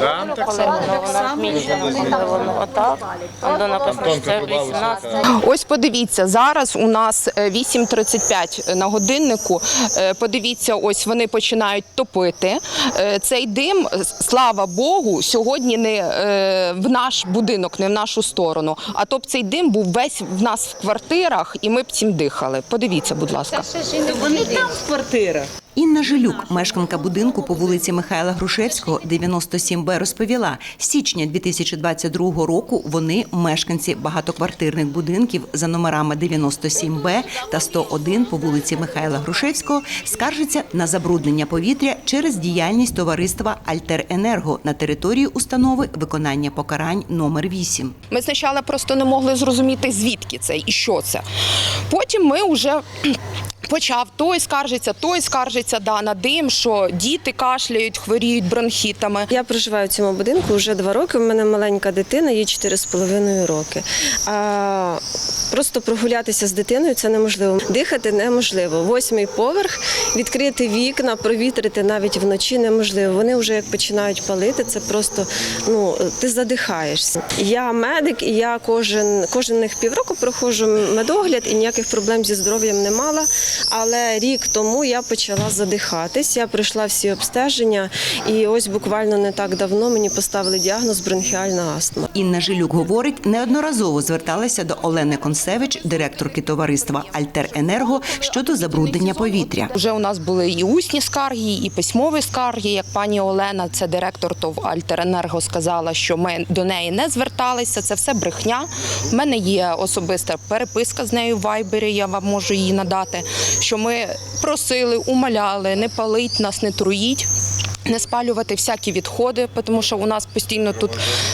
Там так само. Воно змінюється, воно отак. Воно написано, що це 18. Ось подивіться, зараз у нас е, 8.35 на годиннику. Е, Подивіться, ось вони починають топити. Е, Цей дим, е, слава Богу, сьогодні не е, в наш будинок, не в нашу сторону. А то б цей дим був весь в нас в квартирах, і ми б цим дихали. Подивіться, будь ласка. Вони там в квартирах. Інна Жилюк, мешканка будинку по вулиці Михайла Грушевського, 97Б, розповіла, з січня 2022 року вони, мешканці багатоквартирних будинків за номерами 97Б та 101 по вулиці Михайла Грушевського, скаржаться на забруднення повітря через діяльність товариства Альтеренерго на території установи виконання покарань номер 8. Ми спочатку просто не могли зрозуміти, звідки це і що це. Потім ми вже почав той скаржиться, той скаржиться да, на дим, що діти кашляють, хворіють бронхітами. Я проживаю в цьому будинку вже два роки. У мене маленька дитина, їй 4,5 роки. А просто прогулятися з дитиною це неможливо. Дихати неможливо. Восьмий поверх, відкрити вікна, провітрити навіть вночі неможливо. Вони вже як починають палити, це просто ну ти задихаєшся. Я медик, і я кожен кожних півроку проходжу медогляд і ніяких проблем зі здоров'ям не мала. Але рік тому я почала задихатись. Я пройшла всі обстеження, і ось буквально не так давно мені поставили діагноз бронхіальна астма. Інна Жилюк говорить, неодноразово зверталася до Олени Консевич, директорки товариства Альтеренерго, щодо забруднення повітря. Вже у нас були і усні скарги, і письмові скарги. Як пані Олена, це директор ТОВ Альтеренерго, сказала, що ми до неї не зверталися. Це все брехня. У мене є особиста переписка з нею в Вайбері. Я вам можу її надати. Що ми просили, умоляли, не палить нас, не труїть. Не спалювати всякі відходи, тому що у нас постійно тут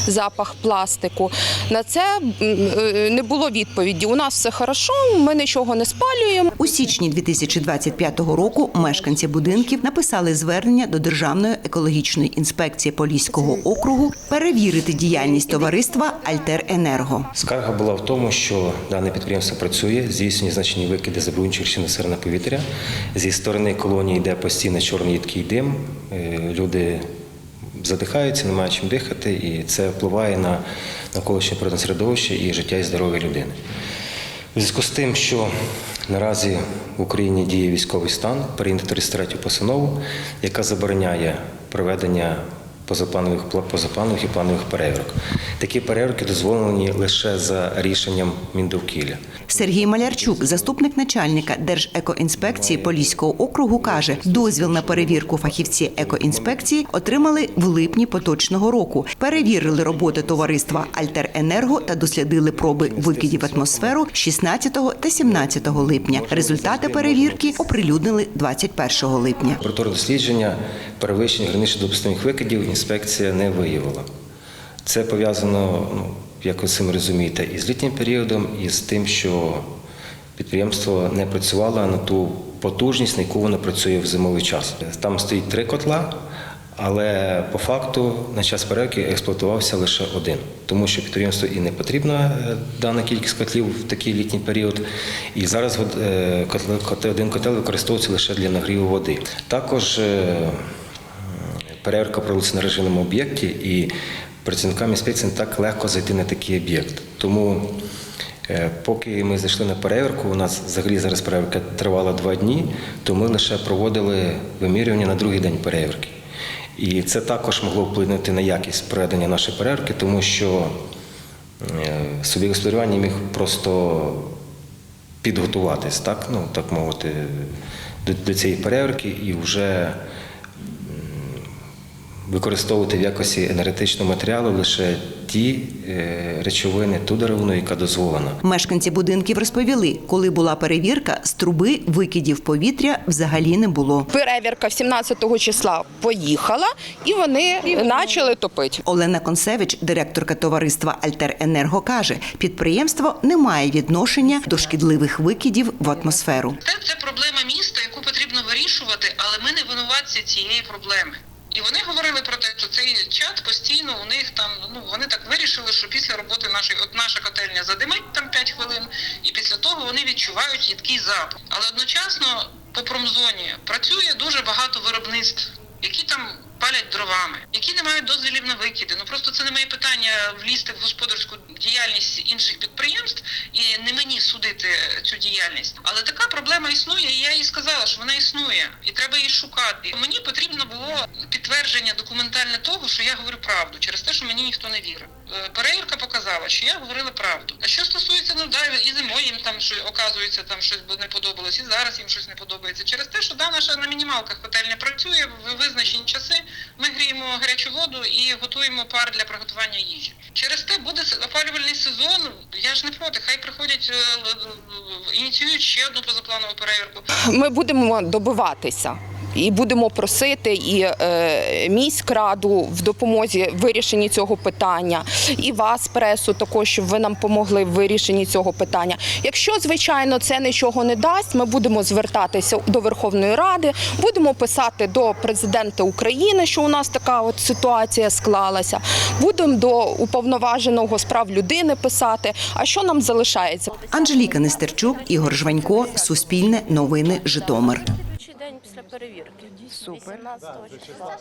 запах пластику. На це е, не було відповіді. У нас все хорошо, ми нічого не спалюємо. У січні 2025 року мешканці будинків написали звернення до Державної екологічної інспекції Поліського округу перевірити діяльність товариства Альтеренерго. Скарга була в тому, що дане підприємство працює, здійснює значні викиди забруднюючих речовин на сирне повітря. Зі сторони колонії йде постійно чорний їдкий дим. Люди задихаються, не мають чим дихати, і це впливає на навколишнє природне середовище і життя і здоров'я людини. У зв'язку з тим, що наразі в Україні діє військовий стан, прийнято 33 постанову, яка забороняє проведення позапланових, позапланових і планових перевірок. Такі перевірки дозволені лише за рішенням Міндовкілля. Сергій Малярчук, заступник начальника Держекоінспекції Поліського округу, каже, дозвіл на перевірку фахівці екоінспекції отримали в липні поточного року. Перевірили роботи товариства Альтеренерго та дослідили проби викидів в атмосферу 16 та 17 липня. Результати перевірки оприлюднили 21 липня. Лабораторне дослідження перевищення гранично допустимих викидів інспекція не виявила. Це пов'язано, ну, як ви самі розумієте, і з літнім періодом, і з тим, що підприємство не працювало на ту потужність, на яку воно працює в зимовий час. Там стоїть три котла, але по факту на час перевірки експлуатувався лише один, тому що підприємству і не потрібна е, дана кількість котлів в такий літній період. І зараз е, один котел використовується лише для нагріву води. Також е, перевірка проводиться на режимному об'єкті, і працівникам інспекції не так легко зайти на такий об'єкт. Тому, е, поки ми зайшли на перевірку, у нас взагалі зараз перевірка тривала два дні, то ми лише проводили вимірювання на другий день перевірки. І це також могло вплинути на якість проведення нашої перевірки, тому що е, суб'єкт господарювання міг просто підготуватись, так, ну, так мовити, до цієї перевірки і вже використовувати в якості енергетичного матеріалу лише ті е, речовини, ту деревину, яка дозволена. Мешканці будинків розповіли, коли була перевірка, з труби викидів повітря взагалі не було. Перевірка 17 числа поїхала, і вони почали топити. Олена Консевич, директорка товариства Альтеренерго, каже, підприємство не має відношення до шкідливих викидів в атмосферу. Це проблема міста, яку потрібно вирішувати, але ми не винуватці цієї проблеми. І вони говорили про те, що цей чат постійно у них там, ну вони так вирішили, що після роботи нашої, от наша котельня задимить там 5 хвилин, і після того вони відчувають їдкий запах. Але одночасно по промзоні працює дуже багато виробництв, які там палять дровами, які не мають дозволів на викиди. Ну просто це не моє питання влізти в господарську діяльність інших підприємств і не мені судити цю діяльність. Але така проблема існує, і я їй сказала, що вона існує, і треба її шукати. Мені потрібно було підтвердження документальне того, що я говорю правду, через те, що мені ніхто не вірив. Е, Перевірка показала, що я говорила правду. А що стосується ну да, і зимою їм там що оказується там щось не подобалось, і зараз їм щось не подобається. Через те, що да, наша на мінімалках котельня працює в визначені часи. Гріємо гарячу воду і готуємо пар для приготування їжі. Через те буде опалювальний сезон. Я ж не проти. Хай приходять е, ініціюють ще одну позапланову перевірку. Ми будемо добиватися. І будемо просити і е, міськраду в допомозі в вирішенні цього питання, і вас, пресу, також щоб ви нам помогли в вирішенні цього питання. Якщо звичайно це нічого не дасть, ми будемо звертатися до Верховної Ради, будемо писати до президента України, що у нас така от ситуація склалася. Будемо до уповноваженого з прав людини писати. А що нам залишається? Анжеліка Нестерчук, Ігор Жванько, Суспільне, Новини, Житомир. Перевірки. Супер. 18 числа.